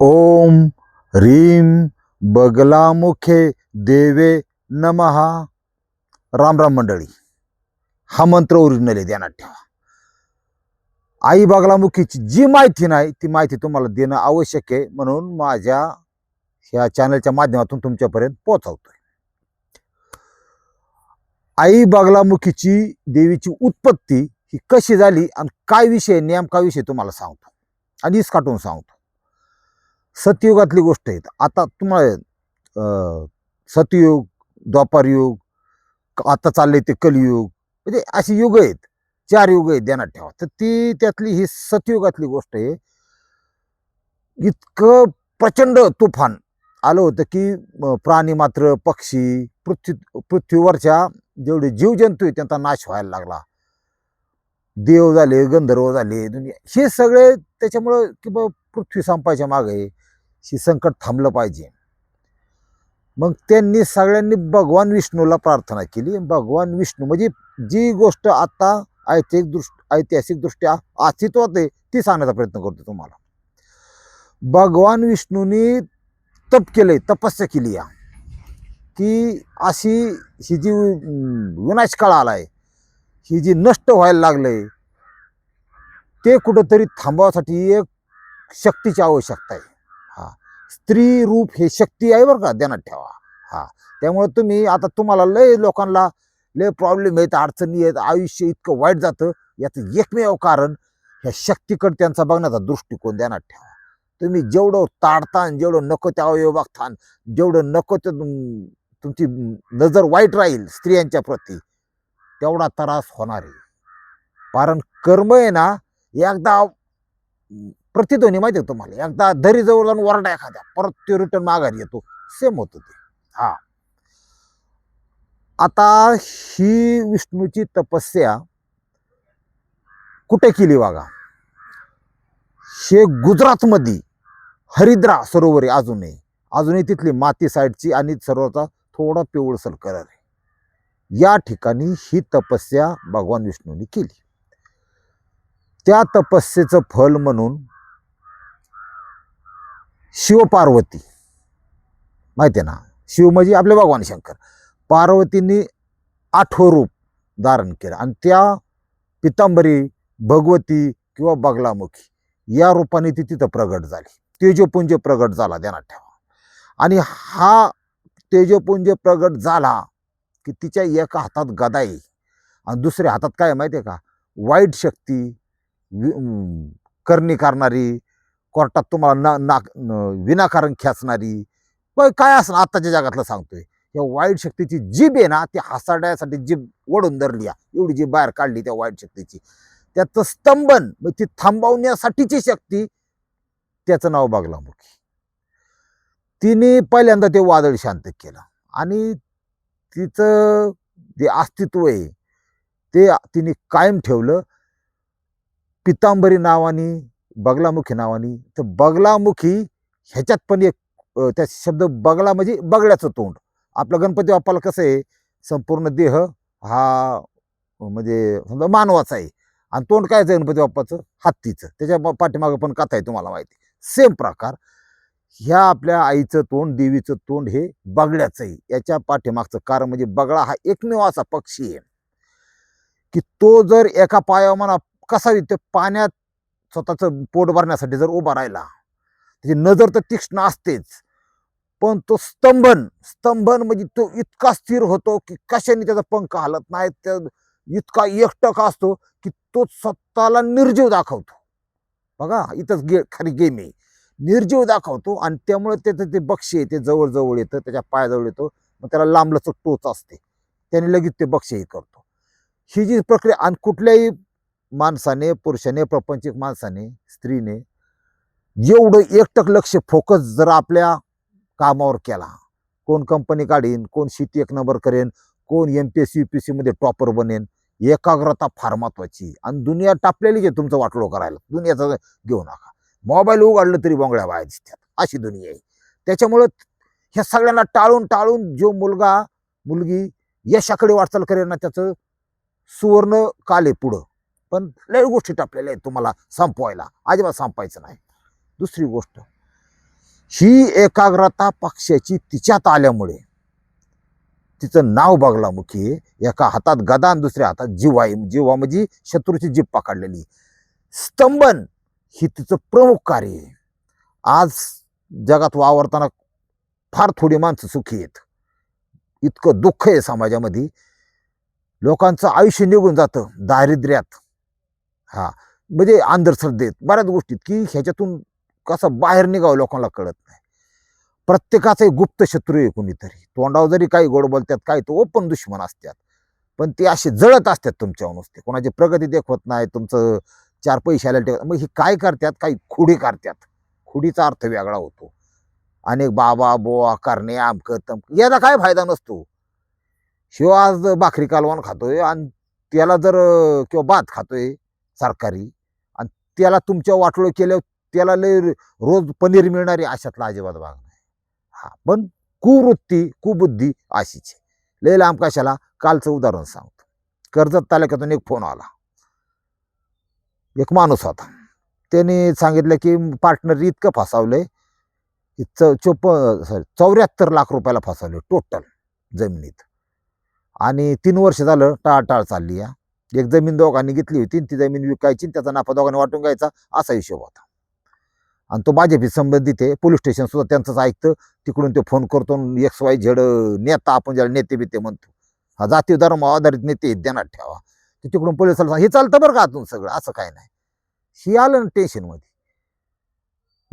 ओम रीम बगलामुखे देवे नमहा राम राम मंडळी हा मंत्र ओरिजिनल आहे ध्यानात ठेवा. आई बगलामुखीची जी माहिती नाही ती माहिती तुम्हाला देणं आवश्यक आहे म्हणून माझ्या ह्या चॅनलच्या माध्यमातून तुमच्यापर्यंत पोहोचवतोय. आई बगलामुखीची देवीची उत्पत्ती ही कशी झाली आणि काय विषय नेमका विषय तुम्हाला सांगतो. आणि काटून सांगतो. सतयुगातली गोष्ट आहेत. आता तुम्हाला सतयुग द्वापारयुग आता चालले ते कलियुग म्हणजे अशी युग आहेत. चार युग आहेत ध्यानात ठेवा. तर ती त्यातली ही सतयुगातली गोष्ट आहे. इतकं प्रचंड तुफान आलं होतं की प्राणी मात्र पक्षी पृथ्वी पृथ्वीवरच्या जेवढे जीवजंतू आहेत त्यांचा नाश व्हायला लागला. देव झाले गंधर्व झाले दुनिया हे सगळे त्याच्यामुळं की बा पृथ्वी संपायच्या मागे ही संकट थांबलं पाहिजे. मग त्यांनी सगळ्यांनी भगवान विष्णूला प्रार्थना केली. भगवान विष्णू म्हणजे जी गोष्ट आता ऐतिहासिक दृष्ट ऐतिहासिकदृष्ट्या अस्तित्वात आहे ती सांगण्याचा प्रयत्न करतो तुम्हाला. भगवान विष्णूनी तप केलंय तपस्या केली या की अशी ही जी विनाशकाळ विनाश काळ आलाय ही जी नष्ट व्हायला लागलंय ते कुठंतरी थांबवासाठी एक शक्तीची आवश्यकता आहे. स्त्री रूप हे शक्ती आहे बरं का ध्यानात ठेवा. हा. त्यामुळे तुम्ही आता तुम्हाला लय लोकांना लय प्रॉब्लेम आहेत अडचणी आहेत आयुष्य इतकं वाईट जातं याचं एकमेव कारण ह्या शक्तीकडे त्यांचा बघण्याचा दृष्टिकोन ध्यानात ठेवा. तुम्ही जेवढं ताडता जेवढं नको त्या अवयव बघतान जेवढं नको ते तुमची नजर वाईट राहील स्त्रियांच्या प्रती तेवढा त्रास होणार आहे. कारण कर्म आहे ना एकदा प्रतिध्वनी माहिती आहे तुम्हाला? एकदा दरी जवळ जाऊन ओरडा एखाद्या परत ते रिटर्न माघारी येतो. सेम होतं ते. हा. आता ही विष्णूची तपस्या कुठे केली बघा? हे गुजरातमध्ये हरिद्रा सरोवर आहे अजूनही. अजूनही तिथली माती साईडची आणि सरोवराचा थोडा पिवळसर कलर आहे. या ठिकाणी ही तपस्या भगवान विष्णूंनी केली. त्या तपस्येचं फल म्हणून शिवपार्वती. माहिती आहे ना? शिव म्हणजे आपले भगवान शंकर. पार्वतींनी आठवं रूप धारण केलं आणि त्या पितांबरी भगवती किंवा बगलामुखी या रूपाने ती तिथं प्रगट झाली. तेजपुंज प्रगट झाला ध्यानात ठेवा. आणि हा तेजपुंज प्रगट झाला की तिच्या एका हातात गदा आहे. आणि दुसऱ्या हातात काय माहिती आहे का? वाईट शक्ती वि करणी करणारी कोर्टात तुम्हाला ना नाक विनाकारण खेचणारी काय असं आत्ताच्या जगातलं सांगतोय. या वाईट शक्तीची जीभ आहे ना ती हसाड्यासाठी जीभ ओढून धरली एवढी जीभ बाहेर काढली त्या वाईट शक्तीची. त्याचं स्तंभन ती थांबवण्यासाठीची शक्ती त्याचं नाव बागलामुखी. तिने पहिल्यांदा ते वादळ शांत केलं. आणि तिचं जे अस्तित्व आहे ते तिने कायम ठेवलं. पितांबरी नावाने बगलामुखी नावाने. तर बगलामुखी ह्याच्यात पण एक त्या शब्द बगला म्हणजे बगड्याचं तोंड. आपलं गणपती बाप्पाला कसं आहे संपूर्ण देह हा म्हणजे समजा मानवाचा आहे. आणि तोंड काय आहे गणपती बाप्पाचं? हत्तीचं. त्याच्या पाठीमागं पण कथा आहे तुम्हाला माहिती. सेम प्रकार. ह्या आपल्या आईचं तोंड देवीचं तोंड हे बगड्याचं आहे. याच्या पाठीमागचं कारण म्हणजे बगळा हा एकमेव असा पक्षी आहे. की तो जर एका पायावर म्हणा कसा ते पाण्यात स्वतःचं पोट भरण्यासाठी जर उभा राहिला त्याची नजर तर तीक्ष्ण असतेच. पण तो स्तंभन स्तंभन म्हणजे तो इतका स्थिर होतो की कशाने त्याचा पंख हलत नाही त्या इतका एकटक असतो की तो स्वतःला निर्जीव दाखवतो. बघा इथंच गे खरी गेम आहे. निर्जीव दाखवतो आणि त्यामुळे त्याचं ते बक्षी येते ते येतं त्याच्या पायाजवळ येतो मग त्याला लांबलचं टोच असते. त्याने लगेच ते बक्षी हे करतो. ही जी प्रक्रिया आणि कुठल्याही माणसाने पुरुषाने प्रपंचिक माणसाने स्त्रीने जेवढं एकटक लक्ष फोकस जर आपल्या कामावर केला कोण कंपनी काढीन कोण शेती एक नंबर करेन कोण M P S C U P सीमध्ये टॉपर बनेन एकाग्रता फार महत्वाची. आणि दुनिया टापलेली जे तुमचं वाटलो करायला. दुनियाचं घेऊ नका. मोबाईल उघडलं तरी बोंगळ्या बाहेर दिसतात. अशी दुनिया आहे. त्याच्यामुळं ह्या सगळ्यांना टाळून टाळून जो मुलगा मुलगी यशाकडे वाटचाल करेल ना त्याचं सुवर्ण काल आहे पुढं. पण लय गोष्टी टापलेल्या आहेत तुम्हाला संपवायला. अजिबात संपायचं नाही. दुसरी गोष्ट ही एकाग्रता पक्षाची तिच्यात आल्यामुळे तिचं नाव बगलामुखी मुखी एका हातात गदा आणि दुसऱ्या हातात जीव जिवा जीवा म्हणजे शत्रूची जीभ पकडलेली. स्तंभन ही तिचं प्रमुख कार्य आहे. आज जगात वावरताना फार थोडी माणसं सुखी आहेत. इतकं दुःख आहे समाजामध्ये. लोकांचं आयुष्य निघून जातं दारिद्र्यात. हा. म्हणजे अंधश्रद्धेत बऱ्याच गोष्टीत की ह्याच्यातून कसं बाहेर निघावं लोकांना कळत नाही. प्रत्येकाचा एक गुप्त शत्रू आहे कोणीतरी. तोंडावर जरी काही गोड बोलतात काही तो ओपन दुश्मन असतात. पण ते असे जळत असतात तुमच्यावर नुसते. कोणाची प्रगती देखवत नाही तुमचं चार पैसे आल्या ठेवत. मग ही काय करतात? काही खुडी करतात. खुडीचा अर्थ वेगळा होतो. अनेक बाबा बोवा करणे आमक तमक याचा काय फायदा नसतो. शिव आज भाकरी कालवण खातोय आणि त्याला जर किंवा भात खातोय सरकारी. आणि त्याला तुमच्या वाटोळं केल्यावर त्याला लय रोज पनीर मिळणारी अशातला अजिबात भाग नाही. हा पण कुवृत्ती कुबुद्धी अशीच लय लांब कशाला? कालचं उदाहरण सांगतो. कर्जत तालुक्यातून एक फोन आला. एक माणूस होता. त्याने सांगितलं की पार्टनर इतकं फसावलं की चौ चोप सॉरी चौऱ्याहत्तर लाख रुपयाला फसवले टोटल जमिनीत. आणि तीन वर्ष झालं टाळटाळ चालली या एक जमीन दोघांनी घेतली होती आणि ती जमीन विकायची त्याचा नफा दोघांनी वाटून घ्यायचा असा हिशोब होता. आणि तो भाजपी संबंधित आहे पोलीस स्टेशन सुद्धा त्यांचंच ऐकतं. तिकडून ते फोन करतो एक्स वाय झेड नेता आपण ज्याला नेते बिते म्हणतो. हा जाती धर्म आधारित नेते ध्यानात ठेवा. ते तिकडून पोलिसाला सांग हे चालतं बरं का आतून सगळं असं काय नाही. ही आलं ना टेन्शनमध्ये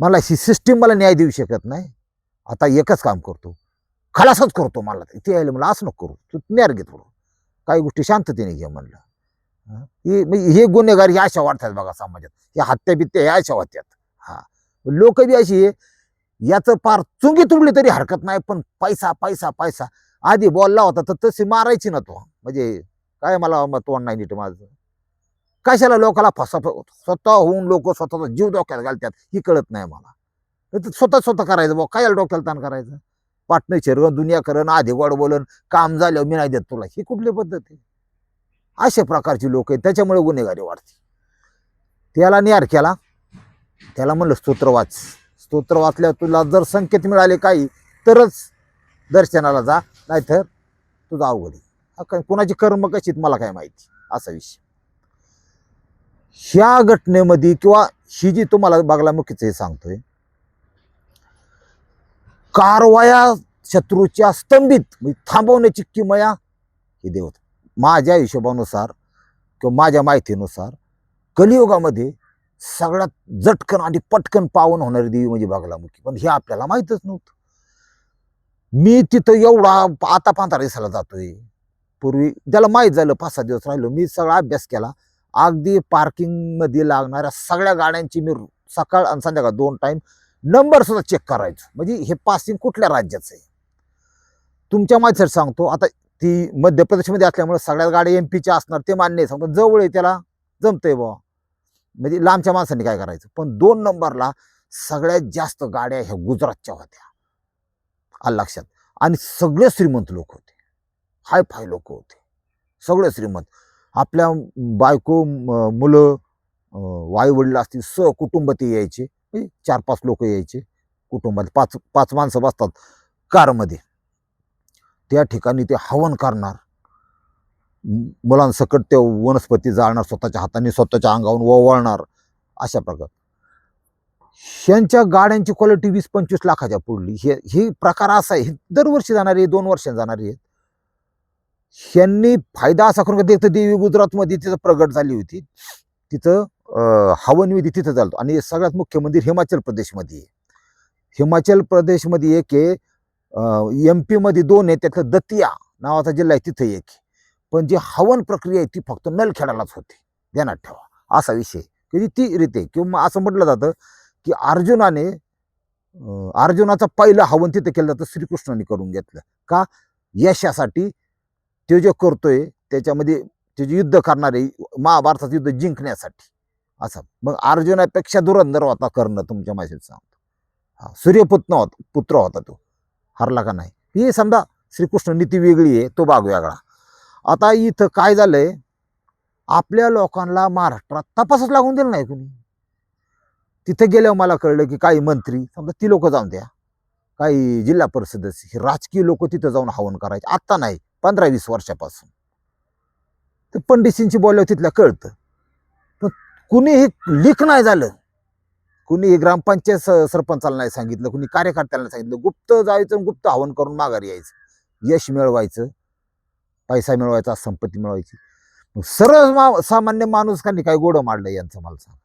मला ही सिस्टीम मला न्याय देऊ शकत नाही. आता एकच काम करतो. खलासच करतो मला. ते. यायला मला असं नको करू. तू न्यार घे थोडं. काही गोष्टी शांततेने घे म्हणलं. हे म्हणजे हे गुन्हेगार हे अशा वाढतात बघा समाजात. हे हत्या बित्या ह्या अशा वाटतात हा. लोक बी अशी आहे याचं पार चुंगी तुंबली तरी हरकत नाही पण पैसा पैसा पैसा. आधी बोलला होता तर तशी मारायची ना तो. म्हणजे काय मला तोंड नाही नीट माझं. कशाला लोकाला फसा स्वतः होऊन लोक स्वतःचा जीव डोक्यात घालतात ही कळत नाही मला. नाही तर स्वतः स्वतः करायचं बुवा. काय डोक्याला ताण करायचं? पाटणं शिरवण दुनिया करण आधी गोड बोलन काम झाल्यावर मी नाही देत तुला. ही कुठली पद्धत आहे? अशा प्रकारची लोक आहेत त्याच्यामुळे गुन्हेगारी वाढते. त्याला निहार केला त्याला म्हणलं स्तोत्र वाच. स्तोत्र वाचल्यावर तुला जर संकेत मिळाले काही तरच दर्शनाला जा नाहीतर तुझा अवघड आहे. कोणाची कर्म कशीत मला काय माहिती असा विषय. ह्या घटनेमध्ये किंवा ही जी तुम्हाला बागलामुखीचं हे सांगतोय कारवाया शत्रूच्या स्तंभित म्हणजे थांबवण्याची किमया हे देवत. माझ्या हिशोबानुसार किंवा माझ्या माहितीनुसार कलियुगामध्ये सगळ्यात जटकन आणि पटकन पावन होणारी देवी म्हणजे बागलामुखी. पण हे आपल्याला माहीतच नव्हतं. मी तिथं एवढा आता पांथरा दिसायला जातोय. पूर्वी त्याला माहीत झालं पाच सहा दिवस राहिलो मी सगळा अभ्यास केला. अगदी पार्किंगमध्ये लागणाऱ्या सगळ्या गाड्यांची मी सकाळ आणि संध्याकाळ दोन टाईम नंबर सुद्धा चेक करायचो. म्हणजे हे पासिंग कुठल्या राज्याचं आहे? तुमच्या माहितीसाठी सांगतो आता ती मध्य प्रदेशमध्ये असल्यामुळे सगळ्यात गाड्या एम पीच्या असणार ते मान्य आहे. सांगतो जवळ आहे त्याला जमतंय बुवा. म्हणजे लांबच्या माणसांनी काय करायचं? पण दोन नंबरला सगळ्यात जास्त गाड्या ह्या गुजरातच्या होत्या. आलं लक्षात? आणि सगळे श्रीमंत लोक होते. हाय फाय लोक होते. सगळे श्रीमंत. आपल्या बायको मुलं वाई वडील असतील कुटुंब ते यायचे. म्हणजे चार पाच लोक यायचे. कुटुंबात पाच पाच माणसं बसतात. कारमध्ये. त्या ठिकाणी ते हवन करणार. मुलांसकट ते वनस्पती जाळणार स्वतःच्या हाताने स्वतःच्या अंगावरून ओवाळणार अशा प्रकार. ह्यांच्या गाड्यांची क्वालिटी वीस पंचवीस लाखाच्या पुढली. हे हे प्रकार असा आहे. हे दरवर्षी जाणारी आहे दोन वर्षांनी जाणारी आहेत. ह्यांनी फायदा असा करून का देवी गुजरातमध्ये तिथं प्रगट झाली होती. तिथं हवनविधी तिथं चालतो आणि सगळ्यात मुख्य मंदिर हिमाचल प्रदेशमध्ये आहे. हिमाचल प्रदेशमध्ये एक आहे एम पीमध्ये दोन आहे त्यातलं दतिया नावाचा जिल्हा आहे तिथं एक आहे. पण जी हवन प्रक्रिया आहे ती फक्त नलखेडालाच होती. ध्यानात ठेवा. असा विषय की ती रीते किंवा असं म्हटलं जातं की अर्जुनाने अर्जुनाचा अर्जुनाचं पहिलं हवन तिथं केलं जातं श्रीकृष्णाने करून घेतलं. का? यशासाठी तो जे करतोय त्याच्यामध्ये ते जे युद्ध करणारे महाभारताचं युद्ध जिंकण्यासाठी. असं. मग अर्जुनापेक्षा धुरंधर होता करणं तुमच्या माहितीत सांगतो. हा सूर्यपुत्र होता पुत्र होता तो. हरला का नाही? ही समजा श्रीकृष्ण नीती वेगळी आहे तो भाग वेगळा. आता इथं काय झालंय? आपल्या लोकांना महाराष्ट्रात तपासच लागून दिला नाही कुणी. तिथं गेल्यावर मला कळलं की काही मंत्री समजा ती लोक जाऊन द्या. काही जिल्हा परिषद हे राजकीय लोक तिथं जाऊन हवन करायचे. आत्ता नाही पंधरा वीस वर्षापासून. तर पंडितजींची बोलल्यावर तिथल्या कळतं. पण कुणी हे लीक नाही झालं. कुणी ग्रामपंचायत स- सरपंचाला नाही सांगितलं कुणी कार्यकर्त्याला सांगितलं. गुप्त जायचं आणि गुप्त हवन करून माघारी यायचं. यश मिळवायचं पैसा मिळवायचा संपत्ती मिळवायची. मग सर्व मा सामान्य माणूस काय गोडं मांडलं यांचं मला सांग.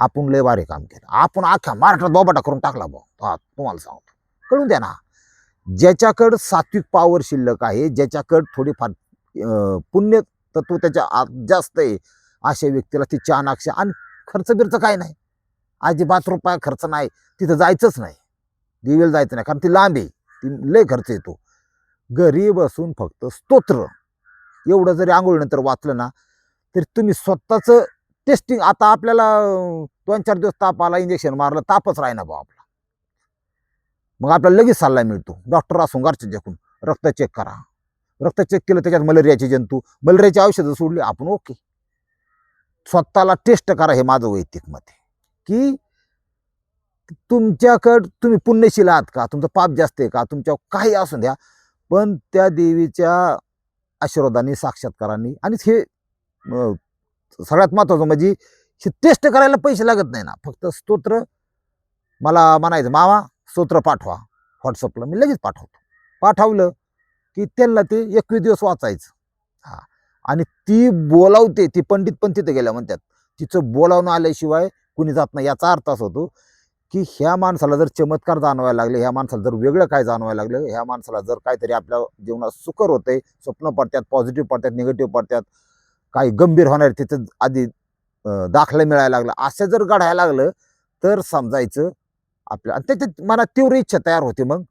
आपण लय भारी काम केलं. आपण अख्ख्या महाराष्ट्रात बोबाटा करून टाकला भाऊ हा तुम्हाला सांगतो. कळून द्या ना. ज्याच्याकडं सात्विक पावर शिल्लक आहे ज्याच्याकडं थोडीफार पुण्य तत्व त्याच्या आत जास्त आहे अशा व्यक्तीला ती चानाक्ष आणि खर्च बिर्च काय नाही. अजिबात रुपया खर्च नाही. तिथं जायचंच नाही. दिवेल जायचं नाही. कारण ती लांब आहे. ती लय खर्च येतो. घरी बसून फक्त स्तोत्र. एवढं जरी आंघोळीनंतर वाचलं ना तरी तुम्ही स्वतःचं टेस्टिंग आता आपल्याला दोन चार दिवस ताप आला इंजेक्शन मारलं तापच राहीना भाऊ आपला. मग आपल्याला लगेच सल्ला मिळतो. डॉक्टर असून घरच्या जखून रक्त चेक करा. रक्त चेक केलं त्याच्यात मलेरियाचे जंतू मलेरियाची औषधं सोडली आपण ओके स्वतःला टेस्ट करा हे माझं वैयक्तिक मत आहे. की तुमच्याकडं तुम्ही पुण्यशील आहात का? तुमचं पाप जास्त आहे का? तुमच्या काही असू द्या. पण त्या देवीच्या आशीर्वादाने साक्षात्काराने आणि हे सगळ्यात महत्त्वाचं म्हणजे हे टेस्ट करायला पैसे लागत नाही ना. फक्त स्तोत्र मला म्हणायचं मामा स्तोत्र पाठवा. व्हॉट्सअपला मी लगेच पाठवतो. पाठवलं की त्यांना ते एकवीस दिवस वाचायचं. हा. आणि ती बोलावते ती पंडित पण तिथे गेल्या म्हणतात. तिचं बोलावणं आल्याशिवाय कुणी जात नाही याचा अर्थ असा होतो की ह्या माणसाला जर चमत्कार जाणवायला लागले ह्या माणसाला जर वेगळं काय जाणवायला लागलं ह्या माणसाला जर काहीतरी आपल्या जीवनात सुकर होते स्वप्न पडतात पॉझिटिव्ह पडतात निगेटिव्ह पडतात काही गंभीर होणार तिथं आधी दाखला मिळायला लागला असं जर घडायला लागलं तर समजायचं आपल्या आणि त्याच्यात मनात तीव्र इच्छा तयार होते मग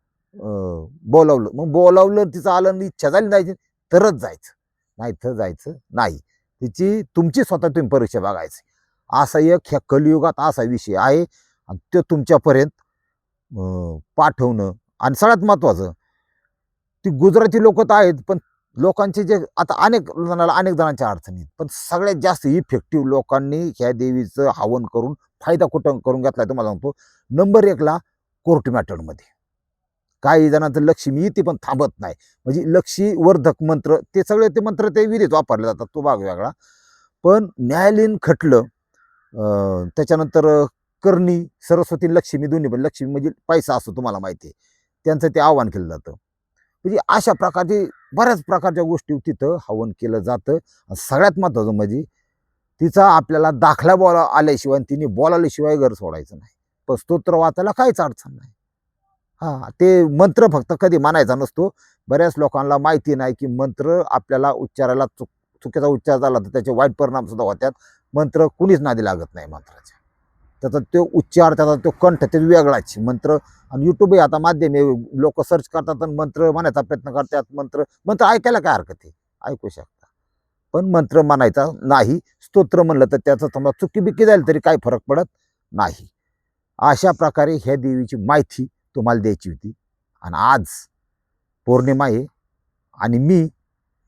बोलावलं मग बोलावलं तिचं आलं इच्छा झाली जायची तरच जायचं नाही तर जायचं नाही. तिची तुमची स्वतः तुम्ही परीक्षा बघायची. असा एक ह्या कलियुगात असा विषय आहे. आणि तो तुमच्यापर्यंत पाठवणं आणि सगळ्यात महत्त्वाचं ती गुजराती लोक तर आहेत पण लोकांचे जे आता अनेक जणाला अनेक जणांच्या अडचणी आहेत. पण सगळ्यात जास्त इफेक्टिव्ह लोकांनी ह्या देवीचं हवन करून फायदा कुठं करून घेतला तुम्हाला सांगतो. नंबर एकला कोर्ट मॅटरमध्ये काही जणांचं लक्ष्मी येते पण थांबत नाही. म्हणजे लक्षी वर्धक मंत्र ते सगळे ते मंत्र ते विहिरीत वापरले जातात तो भाग वेगळा. पण न्यायालयीन खटलं त्याच्यानंतर करणी सरस्वती लक्ष्मी दोन्ही पण लक्ष्मी म्हणजे पैसा असतो तुम्हाला माहिती आहे. त्यांचं ते आव्हान केलं जातं. म्हणजे अशा प्रकारचे बऱ्याच प्रकारच्या गोष्टी तिथं हवन केलं जातं. सगळ्यात महत्त्वाचं म्हणजे तिचा आपल्याला दाखला बोला आल्याशिवाय तिने बोलावल्याशिवाय घर सोडायचं नाही. पण स्तोत्र वाचायला काहीच अडचण नाही. हा ते मंत्र फक्त कधी मानायचा नसतो. बऱ्याच लोकांना माहिती नाही की मंत्र आपल्याला उच्चारायला चुक चुकीचा उच्चार झाला तर त्याचे वाईट परिणाम सुद्धा होतात. मंत्र कुणीच नादी लागत नाही मंत्राच्या. त्याचा तो उच्चार त्याचा तो कंठ ते वेगळाच मंत्र आणि यूट्यूबही आता माध्यम आहे. लोक सर्च करतात आणि मंत्र म्हणायचा प्रयत्न करतात. मंत्र मंत्र ऐकायला काय हरकत आहे? ऐकू शकता. पण मंत्र म्हणायचा नाही. स्तोत्र म्हणलं तर त्याचं समजा चुकी बिकी जाईल तरी काही फरक पडत नाही. अशा प्रकारे ह्या देवीची माहिती तुम्हाला द्यायची होती. आणि आज पौर्णिमा आहे. आणि मी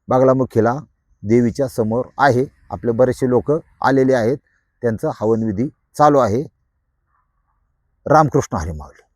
बागलामुखीला देवीच्या समोर आहे. आपले बरेचसे लोक आलेले आहेत. त्यांचं हवनविधी चालू आहे. रामकृष्ण हरी माऊली.